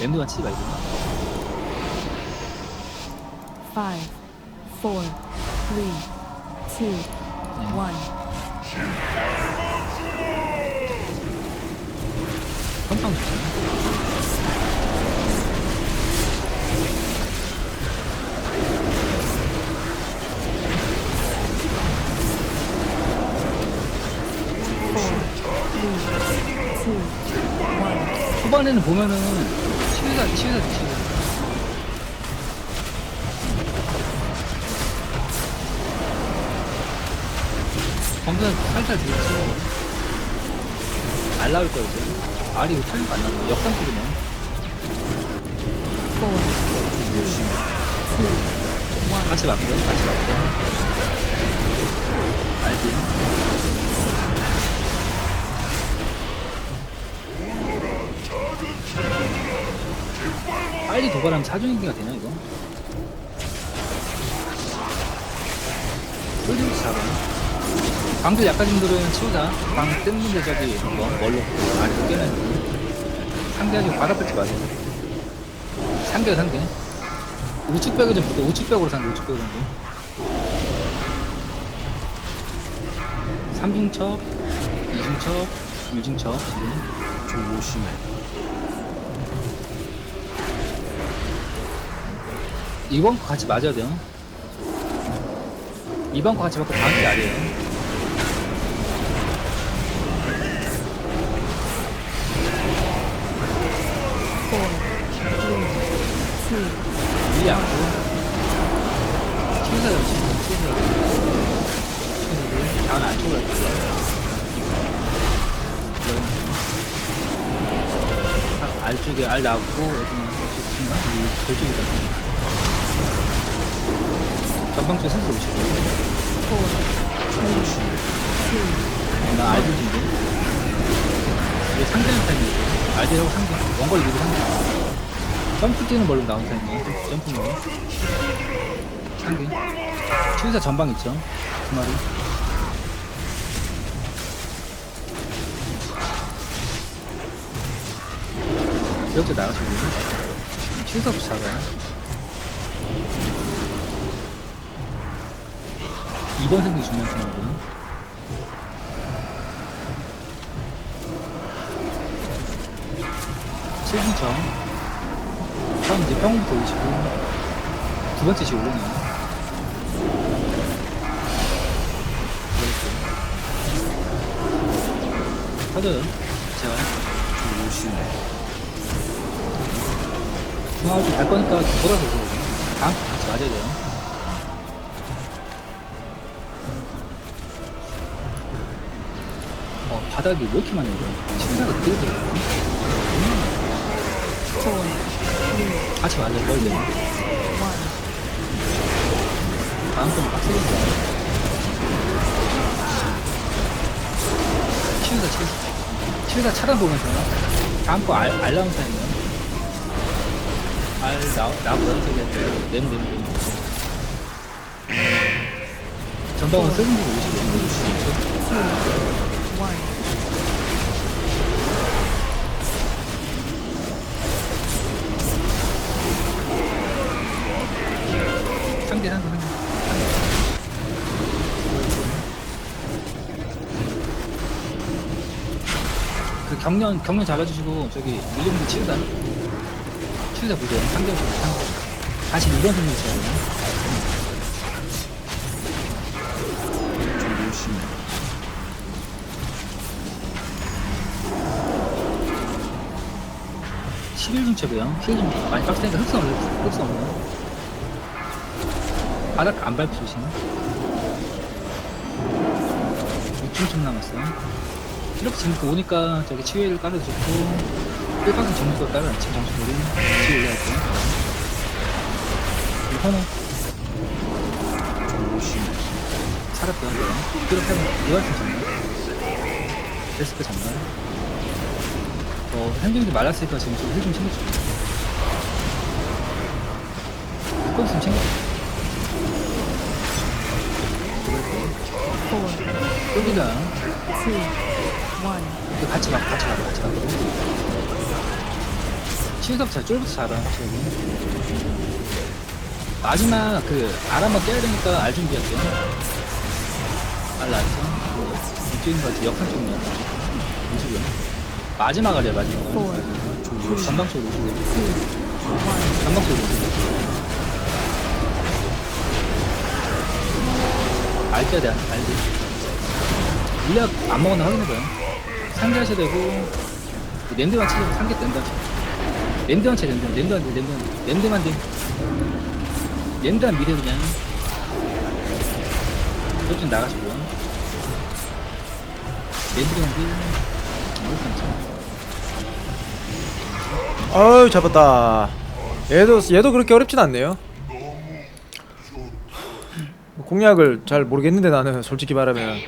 램드만 치지 말고. Five, four, three, two, 네. one. 선빵 좋잖아. Four, three, two, one. 초반에는 보면은 치유사 치유사 치유. 검사 살살 들었지. 알 나올 거야 이제. 알이 이거 틀린 거안 나와. 역삼 소리네. Four, three, two, one. 같이 맞고 같이 맞고. 알지? 빨리 도발하면 사중인기가 되나 이거? 잡아. 방들 약하신 분들은 치우자. 방 뜯는데 저기 뭐 뭘로 아래로 깨는 상대하지 바닥 지 마세요. 상대 상대. 우측벽에 좀 붙어. 우측벽으로 상대 우측벽으로 상대. 삼중첩, 이중첩, 유중첩 지금. 조심해. 이번 거 같이 맞아야 돼요. 이번 거 같이 맞고 다음 게 아니에요. 치우사요, 치우사, 치우사. 치우사. 다음 안쪽으로 할게요. 아, 알 나왔고, 여기는 저쪽이다. 전방 쪽에 스스로 오시고. two, 나 알들 준비. 이게 상대는 타임이고. 알들하고 상대. 원거리 리고 상대. 점프 뛰는 걸로 나온 타임이에요. 점프 로 상대. 치유사 전방 있죠? 두 마리. 이렇게 나가시고. 치유사부터 잡아요. 2번 생기 중요한 순간이거든요. 칠기죠. 처음 이제 평부터 오시고, 두 번째 시 올리네요. 터져요. 제가. 조심해. 중앙을 좀갈 거니까 돌아서 오세요. 다음 거 같이 맞아야 돼요. 바닥이 왜 이렇게 많은 거야? 식사가 그게 돼요. 아직 안에 걸려. 다음 건 빡세게 돼. 치우다 치 치우다 차단 보면서 다음 거 알, 알라운 타임이야. 알, 나, 나, 그런 소리 할때 냄, 냄, 냄. 전방은 750, 750. 경련, 경련 잡아주시고, 저기, 밀리는 치우다. 치우다 보세요. 상대, 상대. 다시 2번 승리 쳐야 돼요. 조심해. 십 11중 첩이요. 힐좀 많이 빡세니까 흑선 없는, 흑선 없는. 바닥 안 밟히 조심. 6중 첩 남았어요. 이렇게 재밌고 오니까 저기 치유를 깔아도 좋고, 1박은 정수도 깔아, 지금 정수들이 치유 올라갈게요. 현호, 조심해. 살았고요. 그렇게 하면 이완승 장난. 데스크 장난. 어, 행정이 말랐으니까 지금 좀힐좀 챙겨줘. 꼭 있으면 챙겨. Four, 여기가 one. 같이 가, 같이 가, 같이 가. 잘 쫄부터 잘하 확실히 마지막 그알 한번 깨야 되니까 알 준비할게요 알. 나왔어 이쪽인 것 같아. 역한 쪽이야. 우측이요 마지막 알이야 마지막. 알 전방 쪽으로 one. 전방 쪽으로 우측이요 알 떼야 돼 알지 물약 안 먹었나 확인해봐요. 상대하셔야 되고 랜드만 치려고 상대 랜드만 치 랜드만 쳐 랜드만 랜드만 돼 랜드만 랜드만 돼. 랜드만 미래 그냥. 저쪽 나가시고요. 랜드만 돼. 이렇게 안 쳐. 아유 잡았다. 얘도 얘도 그렇게 어렵진 않네요. 뭐 공략을 잘 모르겠는데 나는 솔직히 말하면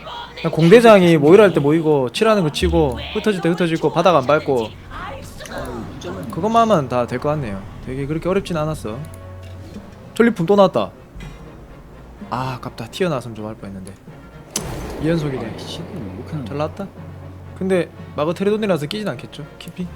그냥 공대장이 모이랄 때 모이고 칠하는 거 치고 흩어질 때 흩어지고 바닥 안 밟고 그것만 하면 다 될 것 같네요. 되게 그렇게 어렵진 않았어. 전리품 또 나왔다. 아 아깝다. 튀어나왔으면 좀 할 뻔했는데. 2연속이네. 지금 이렇게 잘 나왔다. 근데 마거 테레돈이라서 끼진 않겠죠? 키피